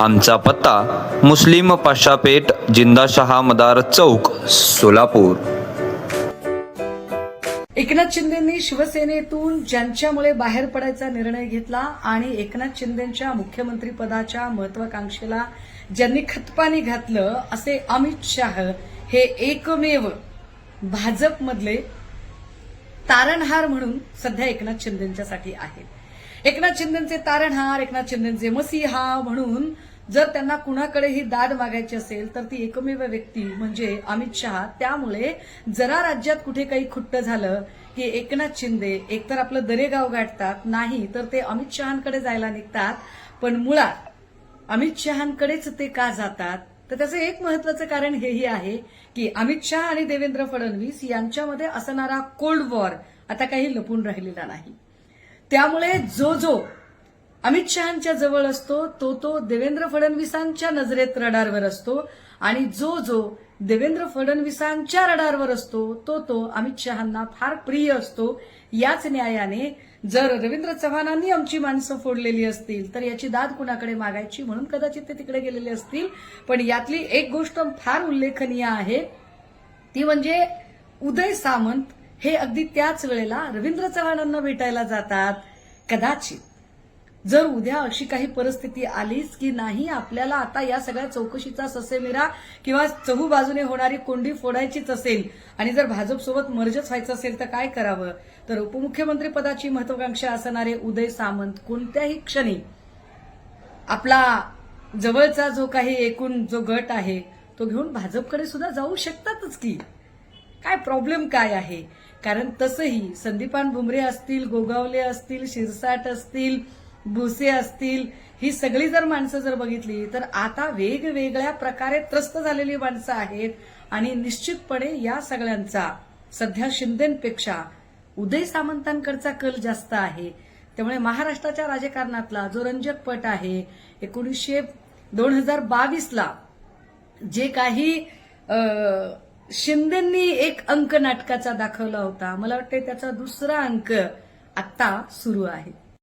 आमचा पत्ता मुस्लिम पाशापेठ जिंदाशहा मदार चौक सोलापूर. एकनाथ शिंदेंनी शिवसेनेतून ज्यांच्यामुळे बाहेर पडायचा निर्णय घेतला आणि एकनाथ शिंदेच्या मुख्यमंत्रीपदाच्या महत्वाकांक्षेला ज्यांनी खतपाणी घातलं असे अमित शाह हे एकमेव भाजपमधले तारणहार म्हणून सध्या एकनाथ शिंदेच्यासाठी आहेत. एकनाथ शिंदेचे तारणहार एकनाथ शिंदेचे मसीहा म्हणून जर त्यांना कुणाकडे ही दाद मागायची असेल तर ती एकमेव व्यक्ती म्हणजे अमित शहा. त्यामुळे जरा राज्यात कुठे काही खुट्ट झालं की एकनाथ शिंदे एकतर आपलं दरेगाव गाठतात नाही तर ते अमित शहांकडे जायला निघतात. पण मुळात अमित शहांकडेच ते का जातात? तर त्याचं एक महत्वाचं कारण हेही आहे की अमित शहा आणि देवेंद्र फडणवीस यांच्यामध्ये असणारा कोल्ड वॉर आता काही लपून राहिलेला नाही. त्यामुळे जो जो अमित शहांच्या जवळ असतो तो तो देवेंद्र फडणवीसांच्या नजरेत रडारवर असतो आणि जो जो देवेंद्र फडणवीसांच्या रडारवर असतो तो तो अमित शहांना फार प्रिय असतो. याच न्यायाने जर रवींद्र चव्हाणांनी आमची माणसं फोडलेली असतील तर याची दाद कुणाकडे मागायची म्हणून कदाचित ते तिकडे गेलेले असतील. पण यातली एक गोष्ट फार उल्लेखनीय आहे ती म्हणजे उदय सामंत हे अगदी त्याच वेळेला रवींद्र चव्हाणांना भेटायला जातात. कदाचित जर उद्या अशी काही परिस्थिती आलीच की नाही आपल्याला आता या सगळ्या चौकशीचा ससेमिरा किंवा चहू बाजूने होणारी कोंडी फोडायचीच असेल आणि जर भाजपसोबत मर्जच व्हायचं असेल तर काय करावं? तर उपमुख्यमंत्री पदाची महत्वाकांक्षा असणारे उदय सामंत कोणत्याही क्षणी आपला जवळचा जो काही एकूण जो गट आहे तो घेऊन भाजपकडे सुद्धा जाऊ शकतातच की? काय प्रॉब्लेम काय आहे? कारण तसंही संदीपान भुमरे असतील गोगावले असतील शिरसाट असतील भुसे असतील ही सगळी जर माणसं जर बघितली तर आता वेगवेगळ्या प्रकारे त्रस्त झालेली माणसं आहेत. आणि निश्चितपणे या सगळ्यांचा सध्या शिंदेपेक्षा उदय सामंतांकडचा कल जास्त आहे. त्यामुळे महाराष्ट्राच्या राजकारणातला जो रंजक पट आहे एकोणीसशे दोन हजार बावीसला जे काही शिंदेंनी एक अंक नाटकाचा दाखवला होता. मला वाटतं त्याचा दुसरा अंक आता सुरू आहे.